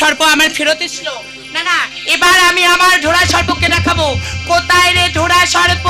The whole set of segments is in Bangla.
সর্প আমার ফেরত এসলো না না, এবার আমি আমার ঢোড়া সর্পকে দেখাবো। কোথায় রে ঢোড়া সর্প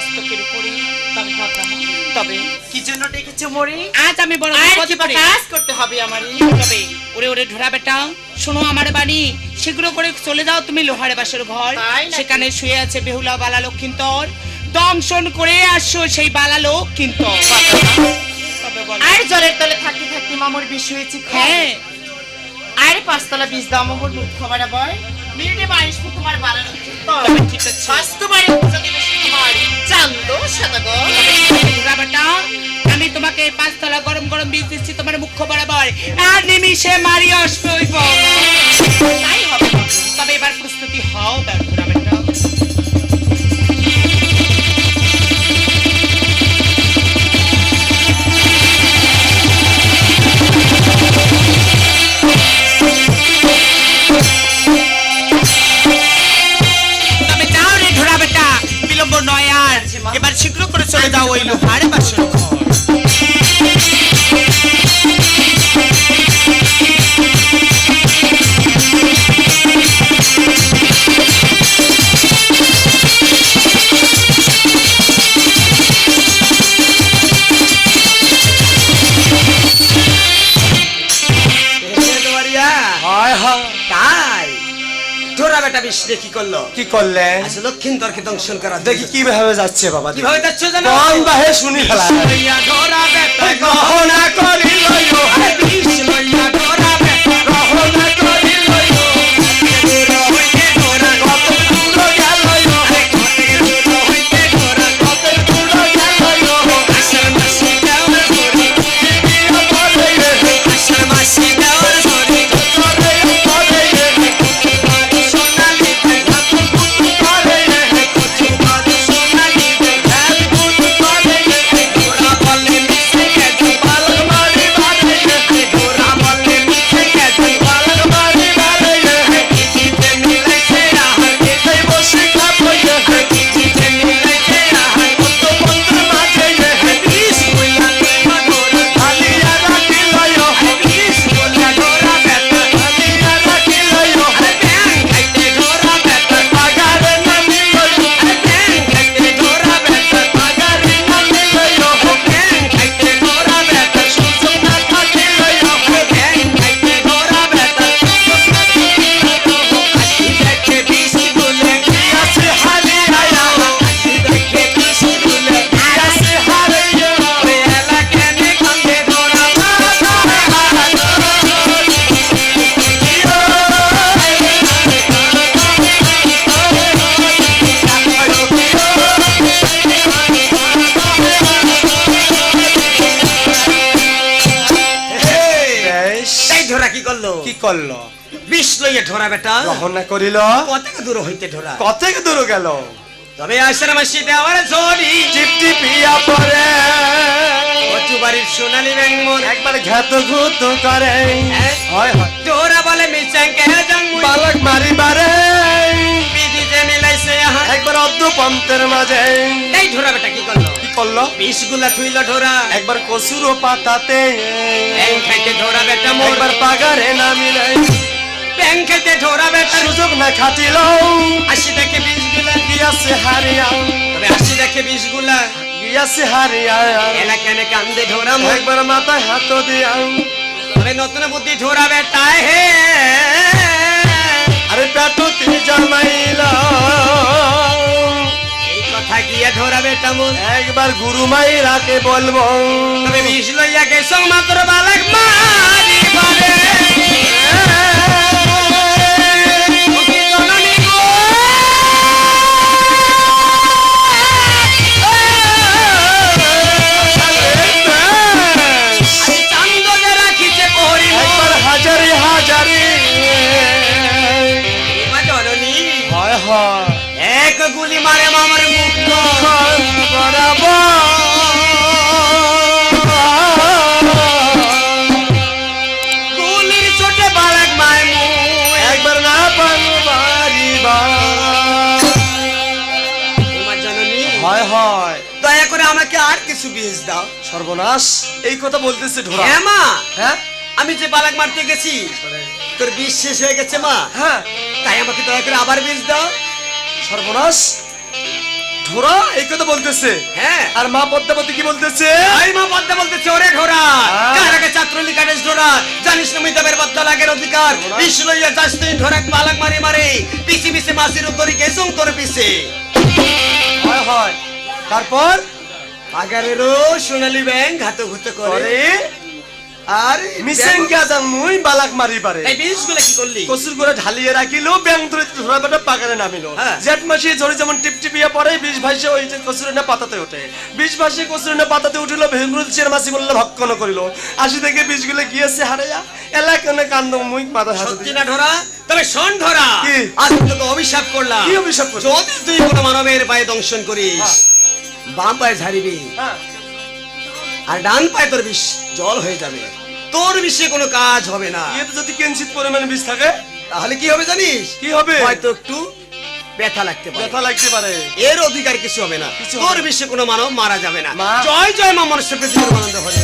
মস্তকের উপরে তবে তবে কি জন্য ডেকেছো মরি? আজ আমি বড় কাজ করতে হবে আমার। তবে ওরে ওরে ঢোরা বেটা শোনো আমার বাড়ি। শীঘ্র করে চলে যাও তুমি লোহার বাসের ঘর। সেখানে শুয়ে আছে বেহুলা বালা লক্ষিন্তর। দংশন করে আসো সেই বালা লক্ষিন্তর। বলো। আর জলের তলে থাকতে থাকতে মামুর বিষ হয়েছে হ্যাঁ। আর পাঁচতলা মুখ খবর বয় মিনিটে বাইশ তোমার ঠিক আছে। আমি তোমাকে পাঁচতলা গরম গরম বীজ দিচ্ছি তোমার মুখ্য বরাবর। আর নিমিশে মারি আসবে এবার শীঘ্র করে চলে যাও ওই লোহার বাসর বেটা বিষ দিয়ে কি করল। কি করলে? আজ লক্ষিণ তর্কে দংশন করা দেখি কীভাবে যাচ্ছে বাবা কীভাবে যাচ্ছ জানো? কোন বাহে শুনি ফেলা। লইয়া ধরা বেটা গহনা করি লইও বিষ লইয়া করল? বিষ লইয়া ধরা বেটা। গহনা করিল? কত দূর হইতে ধরা? কত দূর গেল? তবে আসার মাসি দেওয়ার ঝড়ি টিপটি পিয়া পরে কচু বাড়ির সোনালি ব্যাংমন। একবার ঘাত ঘুত করে। হ্যাঁ? হয় হয়। তোরা বলে মিচাং কে জং মুই বালক মারিবারে। বিধি যে মিলাইছে একবার অদ্দু পন্থের মাঝে। এই ঢোরা বেটা কি করল? করল। বিষগুলা থুইল ঢোরা। একবার কসুর পাতাতে ব্যাং খাইতে ঢোরা বেটা মোর। একবার পাগারে নামিলে। ব্যাং খাইতে ঢোরা বেটা। সুযোগ না খাটিল। আসি দেখে বিষগুলা। গিয়াছে হারিয়া। তবে আসি দেখে বিষগুলা। গিয়াছে হারিয়া। এলা কেন কান্দে ঢোরা মোর। একবার মাথায় হাত দিয়া। তবে নতুন বুদ্ধি ঢোরা বেটা হে। একবার গুরু মাইরাকে বলব। বিষ্ণু মাত্র বালক মারি আমাকে আর কিছু বীজ দাও। সর্বনাশ। এই কথা বলতেছে ঢোরা হ্যাঁ মা। হ্যাঁ? আমি যে বালাক মারতে গেছি তোর বিষ শেষ হয়ে গেছে মা। হ্যাঁ। তাই আমাকে দয়া করে আবার বীজ দাও। সর্বনাশ। ঢোরা এই কথা বলতেছে। হ্যাঁ। আর মা পদ্মাবতী কি বলতেছে? আই মা বদ্দা বলতেছে ওরে। কার আগে ছাত্রলী কাটেস ঘোড়া জানিস না মিতাবের বদ্দা লাগের অধিকার। বিষ লইয়া যাস তুই বালাক মারি মারে। পিছি পিছে মাসির উত্তরি গেছুম তোর পিছে। হয় হয়। তারপর? আগারেরও সোনালী ব্যাংক হাত করে। আর? গাজাং মুই বালাক মারি পারে। এই বীজগুলো কি করলি? কসুর করে ঢালিয়ে রাখিল ব্যাং ধরে ধরা বেটা পাকারে নামিল। হ্যাঁ। মাসি ঝরে যেমন টিপ টিপিয়া পড়ে বিষ ভাসে ওই যে কসুরে না পাতাতে ওঠে। ভাসে কসুরে না পাতাতে উঠিল ভেঙ্গুল চের মাসি বললে ভক্ষণ করিল। আসি থেকে বীজগুলো গিয়েছে হারাইয়া? এলাকানে কান্দ মুই মাথা হাতে সত্যি না ধরা? তবে শোন ধরা। কি? আজ তোকে অভিশাপ করলাম। কি অভিশাপ করলি? যদি তুই কোনো মানবের পায়ে দংশন করিস বাম পায়ে ঝাড়িবি। হ্যাঁ। আর ডান পায়ে তোর বিষ জল হয়ে যাবে। তোর বিষে কোনো কাজ হবে না। এতে যদি কিঞ্চিত পরিমাণে বিষ থাকে? তাহলে কি হবে জানিস? কি হবে? হয়তো একটু ব্যথা লাগতে পারে। ব্যথা লাগতে পারে। এর অধিকার কিছু হবে না। তোর বিষে বিশ্বে কোনো মানব মারা যাবে না। জয় জয় মা মনুষ্য পৃথিবীর আনন্দ হরে।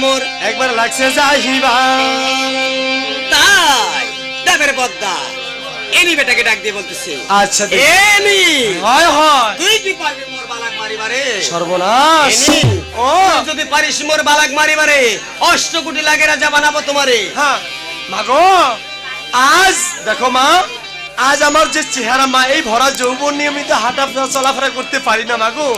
মোর একবার লাগছে যাহিবা তাই বদ্দা এনি বেটাকে ডাক দিয়ে বলতেছে। আচ্ছা। এনি। হয় হয়। তুই কি পারবি মোর বালাক মারিবারে? সর্বনাশ। ও। তুই যদি পারিস মোর বালাক মারিবারে অষ্ট কোটি লাগে রাজা বানাবো তোমারে। হ্যাঁ। মাগো আজ দেখো মা আজ আমার যে চেহারা মা এই ভরা যৌবন নিয়ে আমি তো হাঁটা চলাফেরা করতে পারি না মাগো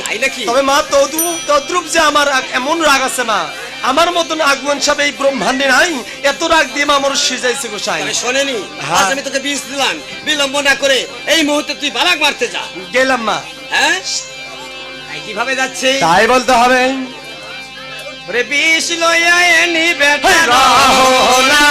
তবে মা তদ্রুপ তদ্রুপ যে আমার এমন রাগ আছে মা আমার মতন আগমন সব এই ব্রহ্মাণ্ডে নাই। এত রাগ দিয়ে মা আমার সিজাইছে গোসাই। তবে শোনেনি হ্যাঁ। আজ আমি তোকে বিষ দিলাম। বিলম্ব না করে এই মুহূর্তে তুই বালাক মারতে যা। গেলাম মা। হ্যাঁ? কীভাবে যাচ্ছে? তাই বলতে হবে। ওরে বিষ লইয়া এনি বেটা রহো না